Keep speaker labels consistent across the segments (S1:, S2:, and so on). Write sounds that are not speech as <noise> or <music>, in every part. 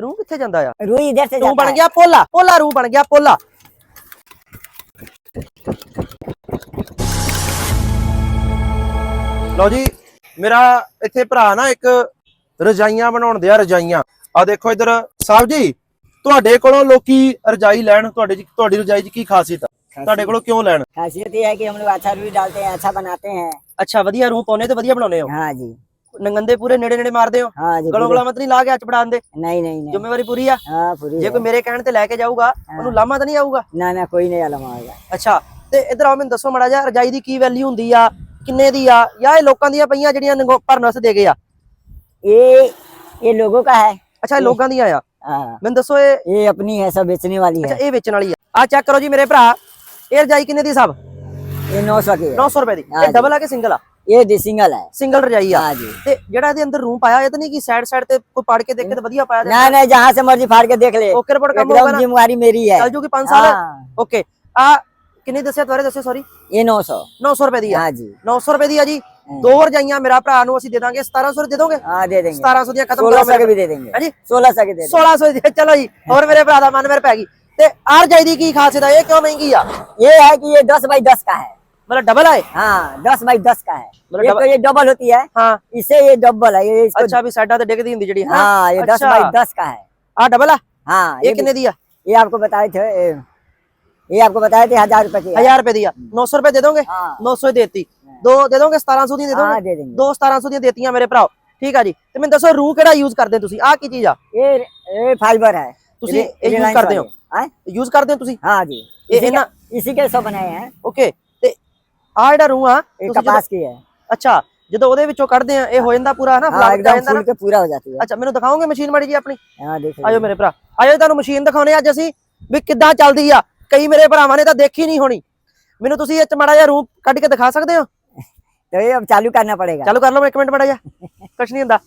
S1: ਰੂ ਕਿੱਥੇ ਜਾਂਦਾ ਆ
S2: रूई इधर से
S1: ਰੂ
S2: जाता
S1: ਬਣ
S2: है
S1: ਗਿਆ ਪੋਲਾ ਪੋਲਾ ਰੂ ਬਣ ਗਿਆ ਪੋਲਾ ਲਓ ਜੀ ਮੇਰਾ ਇੱਥੇ ਭਰਾ ਨਾ ਇੱਕ ਰਜਾਈਆਂ ਬਣਾਉਣ ਦਿਆ ਰਜਾਈਆਂ ਆ ਦੇਖੋ ਇਧਰ ਸਾਹਿਬ ਜੀ ਤੁਹਾਡੇ ਕੋਲੋਂ ਲੋਕੀ ਰਜਾਈ ਲੈਣ ਤੁਹਾਡੇ ਜੀ ਤੁਹਾਡੀ ਰਜਾਈ 'ਚ ਕੀ ਖਾਸੀਅਤ ਆ ਤੁਹਾਡੇ ਕੋਲੋਂ ਕਿਉਂ ਲੈਣ
S2: खासियत ये है कि हम लोग अच्छा रुई डालते हैं अच्छा बनाते हैं
S1: ਅੱਛਾ ਵਧੀਆ ਰੂ ਪਾਉਨੇ ਤੇ ਵਧੀਆ ਬਣਾਉਨੇ ਹੋ
S2: हाँ जी
S1: ਨੰਗੰਦੇ ਪੂਰੇ ਨੇੜੇ ਨੇੜੇ ਮਾਰਦੇ ਹੋ? ਗਲੋਂ ਗਲਾ ਮਤ ਨਹੀਂ ਲਾ ਕੇ ਹੱਥ ਪੜਾਉਂਦੇ?
S2: ਨਹੀਂ ਨਹੀਂ ਨਹੀਂ।
S1: ਜ਼ਿੰਮੇਵਾਰੀ ਪੂਰੀ ਆ?
S2: ਹਾਂ ਪੂਰੀ
S1: ਜੇ ਕੋਈ ਮੇਰੇ ਕਹਿਣ ਤੇ ਲੈ ਕੇ ਜਾਊਗਾ ਉਹਨੂੰ ਲਾਮਾ ਤਾਂ ਨਹੀਂ ਆਊਗਾ?
S2: ਨਾ ਨਾ ਕੋਈ ਨਹੀਂ ਲਾਮਾ ਆਊਗਾ
S1: ਅੱਛਾ ਤੇ ਇਧਰ ਆਓ ਦੱਸੋ ਮੜਾ ਜਾ ਰਜਾਈ ਦੀ ਕੀ ਵੈਲਿਊ ਹੁੰਦੀ ਆ? ਕਿੰਨੇ ਦੀ ਆ? ਜਾਂ ਇਹ ਲੋਕਾਂ ਦੀਆਂ ਪਈਆਂ ਜਿਹੜੀਆਂ ਪਰਨਸ ਦੇ ਗਏ ਆ?
S2: ਇਹ ਇਹ ਲੋਗੋ ਕਾ ਹੈ?
S1: ਅੱਛਾ ਇਹ ਲੋਕਾਂ ਦੀਆਂ ਆ। ਮੈਨੂੰ ਦੱਸੋ ਇਹ
S2: ਇਹ ਆਪਣੀ ਹੈ ਸਭ ਵੇਚਣੇ
S1: ਵਾਲੀ
S2: ਹੈ।
S1: ਇਹ ਵੇਚਣ ਵਾਲੀ ਆ। ਆ ਚੈੱਕ ਕਰੋ ਜੀ ਮੇਰੇ ਭਰਾ। ਇਹ ਰਜਾਈ ਕਿੰਨੇ ਦੀ ਸਭ?
S2: ਇਹ 900 ਦੀ।
S1: 900 ਰੁਪਏ ਦੀ। ਇਹ ਡਬਲ ਆ ਕੇ ਸਿੰਗਲ ਆ?
S2: ये दी सिंगल है
S1: ਸਿੰਗਲ ਰਜਾਈ ਆ
S2: हाँ जी
S1: ਤੇ ਜਿਹੜਾ ਇਹਦੇ ਅੰਦਰ ਰੂਮ ਪਾਇਆ ਇਹ ਤਾਂ ਨਹੀਂ ਕਿ ਸਾਈਡ ਸਾਈਡ ਤੇ ਕੋਈ ਪੜ ਕੇ ਦੇਖੇ ਤਾਂ ਵਧੀਆ ਪਾਇਆ
S2: ना ना जहाँ से मर्जी फाड़ के देख ले
S1: ਓਕੇ ਰਿਪੋਰਟ ਕੰਮ ਹੋਊਗਾ
S2: एकदम
S1: ਨਾ
S2: जिम्मेवारी मेरी है
S1: ਚੱਲ ਜੂਗੀ 5 ਸਾਲ
S2: हाँ
S1: ਓਕੇ ਆ ਕਿੰਨੇ ਦੱਸਿਆ ਦੁਬਾਰੇ ਦੱਸਿਓ ਸੌਰੀ
S2: ये नौ सौ
S1: 900 ਰੁਪਏ ਦੀ ਆ
S2: हाँ जी
S1: 900 ਰੁਪਏ ਦੀ ਆ ਜੀ ਦੋ ਰਜਾਈਆਂ ਮੇਰਾ ਭਰਾ ਨੂੰ ਅਸੀਂ ਦੇ ਦਾਂਗੇ 1700 ਦੇ ਦੋਗੇ
S2: हाँ दे देंगे
S1: 1700 ਦੀਆਂ ਖਤਮ
S2: सोलह
S1: ਕਰੋ
S2: सौ के
S1: ਮੇਰੇ
S2: भी दे देंगे
S1: ਹਾਂਜੀ
S2: सोलह सौ के दे देंगे
S1: 1600 ਦੀ ਚਲੋ ਜੀ ਹੋਰ ਮੇਰੇ ਭਰਾ ਦਾ ਮਨ ਮੇਰੇ ਪੈ ਗਈ ਤੇ ਆਰ ਰਜਾਈ ਦੀ ਕੀ ਖਾਸੀਅਤ ਆ ਇਹ ਕਿਉਂ ਮਹਿੰਗੀ ਆ
S2: ये है कि ये दस बाई दस का है
S1: ਮਤਲਬ ਡਬਲ ਆਏ
S2: हाँ दस बाई दस का है
S1: मतलब
S2: ये
S1: डबल-
S2: तो ये डबल होती है
S1: ਹਾਂ
S2: इससे ये डबल है ये इसको
S1: ਅੱਛਾ ਵੀ ਸਾਈਡਾਂ ਤੇ ਡਿੱਗਦੀ ਹੁੰਦੀ ਜਿਹੜੀ
S2: हाँ ये दस बाई दस का है
S1: ਆ ਡਬਲ ਆ
S2: हाँ
S1: ਇਹ
S2: ये
S1: ਕਿੰਨੇ ਦੀ ਆ
S2: ये आपको बताए थे ये, ये आपको बताए थे हजार रुपए की है।
S1: 1000 ਰੁਪਏ ਦੀ ਆ 900 ਰੁਪਏ ਦੇ ਦੋਗੇ
S2: हाँ
S1: 900 ਹੀ ਦੇਤੀ ਦੋ ਦੇ ਦੋਗੇ 1700 ਦੀਆਂ ਦੇ
S2: हाँ
S1: ਦੋਗੇ
S2: दे देंगे
S1: ਦੋ 1700 ਦੀਆਂ ਦੇਤੀਆਂ ਮੇਰੇ ਭਰਾ ਠੀਕ ਆ ਜੀ ਤੇ ਮੈਨੂੰ ਦੱਸੋ ਰੂ ਕਿਹੜਾ ਯੂਜ਼ ਕਰਦੇ ਹੋ ਤੁਸੀਂ ਆ ਕੀ ਚੀਜ਼ ਆ
S2: ये ये फाइबर है
S1: ਤੁਸੀਂ
S2: ये-
S1: ਇਹ
S2: ये
S1: ਯੂਜ਼
S2: लाइन
S1: ਕਰਦੇ हो
S2: वाले, हाँ?
S1: ਯੂਜ਼ ਕਰਦੇ ਹੋ ਤੁਸੀਂ
S2: हाँ जी
S1: ये
S2: इसी
S1: इना-
S2: के- इसी के सब बनाए हैं
S1: ਓਕੇ ਤੇ ਆ ਜਿਹੜਾ ਰੂ ਆ
S2: ये
S1: ਤੁਸੀਂ
S2: कपास की है
S1: ਜਦੋਂ- ਅੱਛਾ ਜਦੋਂ ਉਹਦੇ ਵਿੱਚੋਂ ਕੱਢਦੇ ਆ ਇਹ ਹੋ ਜਾਂਦਾ ਪੂਰਾ ਹਨਾ
S2: हाँ
S1: ਫਲਾਵਰ ਆ
S2: एकदम
S1: ਜਾਂਦਾ ਨਾ
S2: फूल के पूरा हो जाती है
S1: ਅੱਛਾ ਮੈਨੂੰ ਦਿਖਾਓਗੇ ਮਸ਼ੀਨ ਮਾੜੀ ਜੀ ਆਪਣੀ
S2: हाँ देख
S1: ਆਇਓ ਮੇਰੇ ਭਰਾ ਆਇਓ ਤੁਹਾਨੂੰ ਮਸ਼ੀਨ ਦਿਖਾਉਣੇ ਅੱਜ ਅਸੀਂ ਵੀ ਕਿੱਦਾਂ ਚੱਲਦੀ ਆ ਕਈ ਮੇਰੇ ਭਰਾਵਾਂ ਨੇ ਤਾਂ ਦੇਖੀ ਨਹੀਂ ਹੋਣੀ ਮੈਨੂੰ ਤੁਸੀਂ ਇਹ ਚ ਮਾੜਾ ਜਿਹਾ ਰੂਪ ਕੱਢ ਕੇ ਦਿਖਾ ਸਕਦੇ ਹੋ
S2: तो ये अब चालू करना पड़ेगा
S1: ਚਾਲੂ ਕਰ ਲਓ ਇੱਕ ਮਿੰਟ ਮਾੜਾ ਜਿਹਾ ਕੁਛ ਨਹੀਂ ਹੁੰਦਾ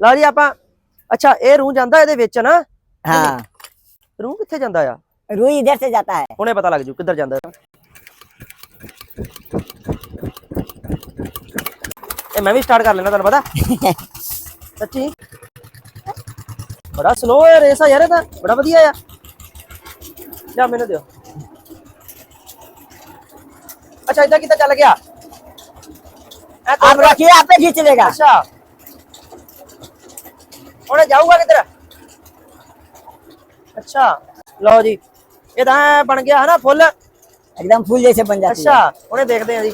S1: ਲਓ ਜੀ ਆਪਾਂ ਅੱਛਾ ਇਹ ਰੂ ਜਾਂਦਾ ਇਹਦੇ ਵਿੱਚ ਨਾ
S2: हाँ
S1: ਰੂ ਕਿੱਥੇ ਜਾਂਦਾ ਆ
S2: रुई इधर से जाता है
S1: ਹੁਣੇ ਪਤਾ ਲੱਗ ਜੂ ਕਿੱਧਰ ਜਾਂਦਾ ਇਹ ਮੈਂ ਵੀ ਸਟਾਰਟ ਕਰ ਲੈਣਾ ਤੁਹਾਨੂੰ ਪਤਾ <laughs> ਸੱਚੀ ਬੜਾ ਸਲੋ ਹੈ ਰੇਸ ਆ ਯਾਰ ਇਹ ਤਾਂ ਬੜਾ ਵਧੀਆ ਆ ਜਾ ਮੈਨੂੰ ਦਿਓ ਅੱਛਾ ਇਦਾਂ ਕਿੱਦਾਂ ਚੱਲ ਗਿਆ ਇਹ ਤਾਂ
S2: आप रखिए आप पे खींच लेगा
S1: ਅੱਛਾ ਉਹਨੇ ਜਾਊਗਾ ਕਿੱਧਰ ਅੱਛਾ ਲਓ ਜੀ ਇਹ ਤਾਂ ਐਂ ਬਣ ਗਿਆ ਹੈ ਨਾ ਫੁੱਲ
S2: एकदम फूल जैसे बन जाती है
S1: ਅੱਛਾ ਉਹਨੇ ਦੇਖਦੇ ਆ ਜੀ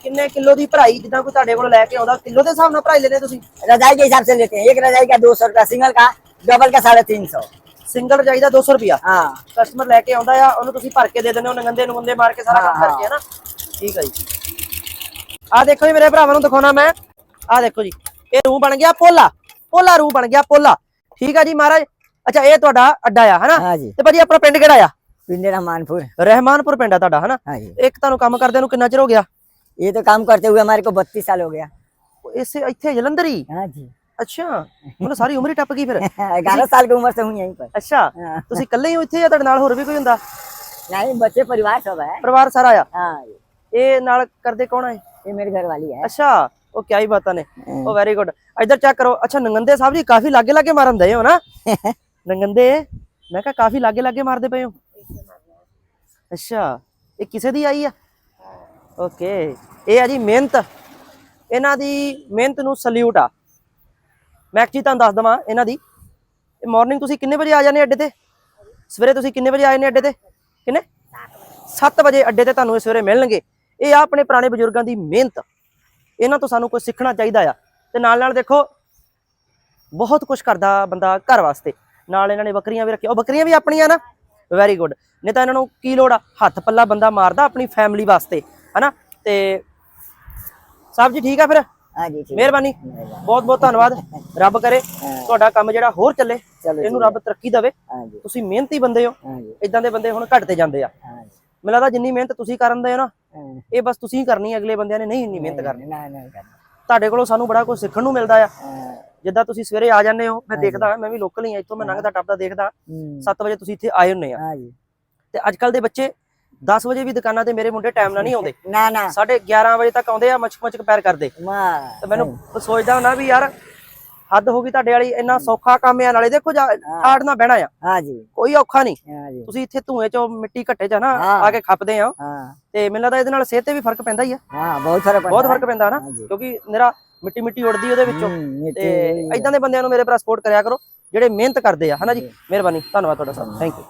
S1: ਤੇ ਕਿੰਨੇ ਕਿਲੋ ਦੀ ਭਰਾਈ ਜਿੱਦਾਂ ਕੋਈ ਤੁਹਾਡੇ ਕੋਲ ਲੈ ਕੇ ਆਉਂਦਾ ਕਿਲੋ ਦੇ ਹਿਸਾਬ ਨਾਲ ਭਰਾਈ ਲੈਨੇ ਤੁਸੀਂ
S2: रजाई के हिसाब से लेते हैं एक रजाई का दो सौ रुपया सिंगल का डबल का साढ़े तीन सौ
S1: ਸਿੰਗਲ ਰਜਾਈ ਦਾ 200 ਰੁਪਿਆ
S2: हाँ
S1: ਕਸਟਮਰ ਲੈ ਕੇ ਆਉਂਦਾ ਆ ਉਹਨੂੰ ਤੁਸੀਂ ਭਰ ਕੇ ਦੇ ਦਿੰਦੇ ਹੋ ਨੰਗੰਦੇ ਨੁੰਗੰਦੇ ਮਾਰ ਕੇ ਸਾਰਾ ਕੰਮ
S2: ਹਾਂ,
S1: ਕਰਕੇ ਹੈ ਨਾ ਠੀਕ ਹੈ ਜੀ ਆ ਦੇਖੋ ਜੀ ਮੇਰੇ ਭਰਾਵਾਂ ਨੂੰ ਦਿਖਾਉਣਾ ਮੈਂ ਆ ਦੇਖੋ ਜੀ ਇਹ ਰੂ ਬਣ ਗਿਆ ਪੋਲਾ ਪੋਲਾ ਰੂ ਬਣ ਗਿਆ ਪੋਲਾ ਠੀਕ ਆ ਜੀ ਮਹਾਰਾਜ ਅੱਛਾ ਇਹ ਤੁਹਾਡਾ ਅੱਡਾ ਆ ਹਨਾ
S2: हाँ जी
S1: ਤੇ ਭਾਜੀ ਆਪਣਾ ਪਿੰਡ ਕਿਹੜਾ ਆ
S2: पिंडे रहमानपुर
S1: ਰਹਿਮਾਨਪੁਰ ਪਿੰਡ ਆ ਤੁਹਾਡਾ ਹਨਾ
S2: हाँ जी
S1: ਇੱਕ ਤੁਹਾਨੂੰ ਕੰਮ ਕਰਦਿਆਂ ਨੂੰ ਕਿੰਨਾ ਚਿਰ ਹੋ ਗਿਆ
S2: ये तो काम करते हुए हमारे को बत्तीस साल हो गया
S1: ਇਸੇ ਇੱਥੇ ਜਲੰਧਰ ਹੀ
S2: हाँ जी
S1: ਅੱਛਾ ਮੈਨੂੰ ਸਾਰੀ ਉਮਰ ਹੀ ਟੱਪ ਗਈ ਫਿਰ
S2: ग्यारह साल की उम्र से हूँ यहीं पर
S1: ਅੱਛਾ
S2: हाँ।
S1: ਤੁਸੀਂ ਇਕੱਲੇ ਹੀ ਹੋ ਇੱਥੇ ਜਾਂ ਤੁਹਾਡੇ ਨਾਲ ਹੋਰ ਵੀ ਕੋਈ ਹੁੰਦਾ
S2: नहीं बच्चे परिवार सब है
S1: ਪਰਿਵਾਰ ਸਾਰਾ ਆ
S2: हाँ
S1: ਇਹ ਨਾਲ ਕਰਦੇ ਕੌਣ ਹੈ
S2: ये मेरी घर वाली है
S1: ਅੱਛਾ ਉਹ ਕਿਆ ਹੀ ਬਾਤਾਂ ਨੇ ਉਹ ਵੈਰੀ ਗੁੱਡ ਇੱਧਰ ਚੈੱਕ ਕਰੋ ਅੱਛਾ ਨੰਗੰਦੇ ਸਾਹਿਬ ਜੀ ਕਾਫੀ ਲਾਗੇ ਲਾਗੇ ਮਾਰਨ ਦਏ ਹੋ ਨਾ ਨੰਗੰਦੇ ਮੈਂ ਕਿਹਾ ਕਾਫੀ ਲਾਗੇ ਲਾਗੇ ਮਾਰਦੇ ਪਏ ਹੋ ਅੱਛਾ ਇਹ ਕਿਸੇ ਦੀ ਆਈ ਆ ਓਕੇ ਇਹ ਆ ਜੀ ਮਿਹਨਤ। ਇਹਨਾਂ ਦੀ ਮਿਹਨਤ ਨੂੰ ਸਲੂਟ ਆ। ਮੈਂ ਇੱਕ ਚੀਜ਼ ਤੁਹਾਨੂੰ ਦੱਸ ਦਵਾਂ ਇਹਨਾਂ ਦੀ। ਇਹ ਮਾਰਨਿੰਗ ਤੁਸੀਂ ਕਿੰਨੇ ਵਜੇ ਆ ਜਾਂਦੇ ਅੱਡੇ ਤੇ? ਸਵੇਰੇ ਤੁਸੀਂ ਕਿੰਨੇ ਵਜੇ ਆਏ ਨੇ ਅੱਡੇ ਤੇ? ਕਿੰਨੇ? 7 ਵਜੇ ਅੱਡੇ ਤੇ ਤੁਹਾਨੂੰ ਸਵੇਰੇ ਮਿਲਣਗੇ। ਇਹ ਆ ਆਪਣੇ ਪੁਰਾਣੇ ਬਜ਼ੁਰਗਾਂ ਦੀ ਮਿਹਨਤ। ਇਹਨਾਂ ਤੋਂ ਸਾਨੂੰ ਕੁਝ ਸਿੱਖਣਾ ਚਾਹੀਦਾ ਆ। ਤੇ ਨਾਲ ਨਾਲ ਦੇਖੋ, ਬਹੁਤ ਕੁਝ ਕਰਦਾ ਬੰਦਾ ਘਰ ਵਾਸਤੇ। ਨਾਲ ਇਹਨਾਂ ਨੇ ਬੱਕਰੀਆਂ ਵੀ ਰੱਖੀਆਂ। ਉਹ ਬੱਕਰੀਆਂ ਵੀ ਆਪਣੀਆਂ ਨਾ? ਵੈਰੀ ਗੁੱਡ ਨਹੀਂ ਤਾਂ ਇਹਨਾਂ ਨੂੰ ਕੀ ਲੋੜ ਆ? ਹੱਥ ਪੱਲਾ ਬੰਦਾ ਮਾਰਦਾ ਆਪਣੀ ਫੈਮਿਲੀ ਵਾਸਤੇ। ਹਨਾ? ਤੇ ਸਾਹਿਬ ਜੀ ਠੀਕ ਆ ਫਿਰ?
S2: ਹਾਂਜੀ
S1: ਮਿਹਰਬਾਨੀ। ਬਹੁਤ ਬਹੁਤ ਧੰਨਵਾਦ। ਰੱਬ ਕਰੇ ਤੁਹਾਡਾ ਕੰਮ ਜਿਹੜਾ ਹੋਰ ਚੱਲੇ ਇਹਨੂੰ ਰੱਬ ਤਰੱਕੀ ਦੇਵੇ। ਤੁਸੀਂ ਮਿਹਨਤੀ ਬੰਦੇ ਹੋ। ਇਦਾਂ ਦੇ ਬੰਦੇ ਹੁਣ ਘਟਦੇ ਜਾਂਦੇ ਆ। ਮੈਨੂੰ ਲੱਗਦਾ ਜਿੰਨੀ ਮਿਹਨਤ ਤੁਸੀਂ ਕਰਨ ਦੇ ਹੋ ਨਾ ਇਹ ਬਸ ਤੁਸੀਂ ਕਰਨੀ ਅਗਲੇ ਬੰਦਿਆਂ ਨੇ ਨਹੀਂ ਇੰਨੀ ਮਿਹਨਤ ਕਰਨੀ। ਤੁਹਾਡੇ ਕੋਲੋਂ ਸਾਨੂੰ ਬੜਾ ਕੁਝ ਸਿੱਖਣ ਨੂੰ ਮਿਲਦਾ ਆ। ਜਿੱਦਾਂ ਤੁਸੀਂ ਸਵੇਰੇ ਆ ਜਾਂਦੇ ਹੋ ਮੈਂ ਦੇਖਦਾ ਮੈਂ ਵੀ ਲੋਕਲ ਹੀ ਆ ਇੱਥੋਂ ਮੈਂ ਲੰਘਦਾ ਟੱਪਦਾ ਦੇਖਦਾ। 7 ਵਜੇ ਤੁਸੀਂ ਇੱਥੇ ਆਏ ਹੁੰਨੇ ਆ। ਤੇ ਅੱਜ ਕੱਲ ਦੇ ਬੱਚੇ 10 ਵਜੇ ਵੀ ਦੁਕਾਨਾਂ ਤੇ ਮੇਰੇ ਮੁੰਡੇ ਟਾਈਮ ਨਾਲ ਨਹੀਂ ਆਉਂਦੇ।
S2: ਨਾ ਨਾ।
S1: ਸਾਡੇ 11 ਵਜੇ ਤੱਕ ਆਉਂਦੇ ਆ ਮਚਕ ਮਚਕ ਪੈਰ ਕਰਦੇ। ਤੇ ਮੈਨੂੰ ਸੋਚਦਾ ਹੁੰਦਾ ਵੀ ਯਾਰ ਹੱਦ ਹੋ ਗਈ ਤੁਹਾਡੇ ਵਾਲੀ ਇੰਨਾ ਸੌਖਾ ਕੰਮ ਆ ਨਾਲੇ ਦੇਖੋ ਆੜ ਨਾ ਬਹਿਣਾ ਆ।
S2: ਹਾਂਜੀ
S1: ਕੋਈ ਔਖਾ ਨਹੀਂ। ਤੁਸੀਂ ਇੱਥੇ ਧੂਏ ਚੋਂ ਮਿੱਟੀ ਘੱਟੇ ਚ ਨਾ ਆ ਕੇ ਖੱਪਦੇ ਆ। ਤੇ ਮੈਨੂੰ ਲੱਗਦਾ ਇਹਦੇ ਨਾਲ ਸਿਹਤ ਤੇ ਵੀ ਫ਼ਰਕ ਪੈਂਦਾ ਹੀ ਆ।
S2: ਹਾਂ ਬਹੁਤ ਫ਼ਰਕ
S1: ਪੈਂਦਾ।
S2: ਬਹੁਤ
S1: ਫ਼ਰਕ ਪੈਂਦਾ ਨਾ ਕਿਉਂਕਿ ਮੇਰਾ ਮਿੱਟੀ ਮਿੱਟੀ ਉੱਡਦੀ ਉਹਦੇ ਵਿੱਚੋਂ। ਤੇ ਇਦਾਂ ਦੇ ਬੰਦਿਆਂ ਨੂੰ ਮੇਰੇ ਭਰਾ ਸਪੋਰਟ ਕਰਿਆ ਕਰੋ ਜਿਹੜੇ ਮਿਹਨਤ ਕਰਦੇ ਆ। ਹਨਾ ਜੀ? ਮਿਹਰਬਾਨੀ। ਧੰਨਵਾਦ ਤੁਹਾਡਾ ਸਭ। Thank you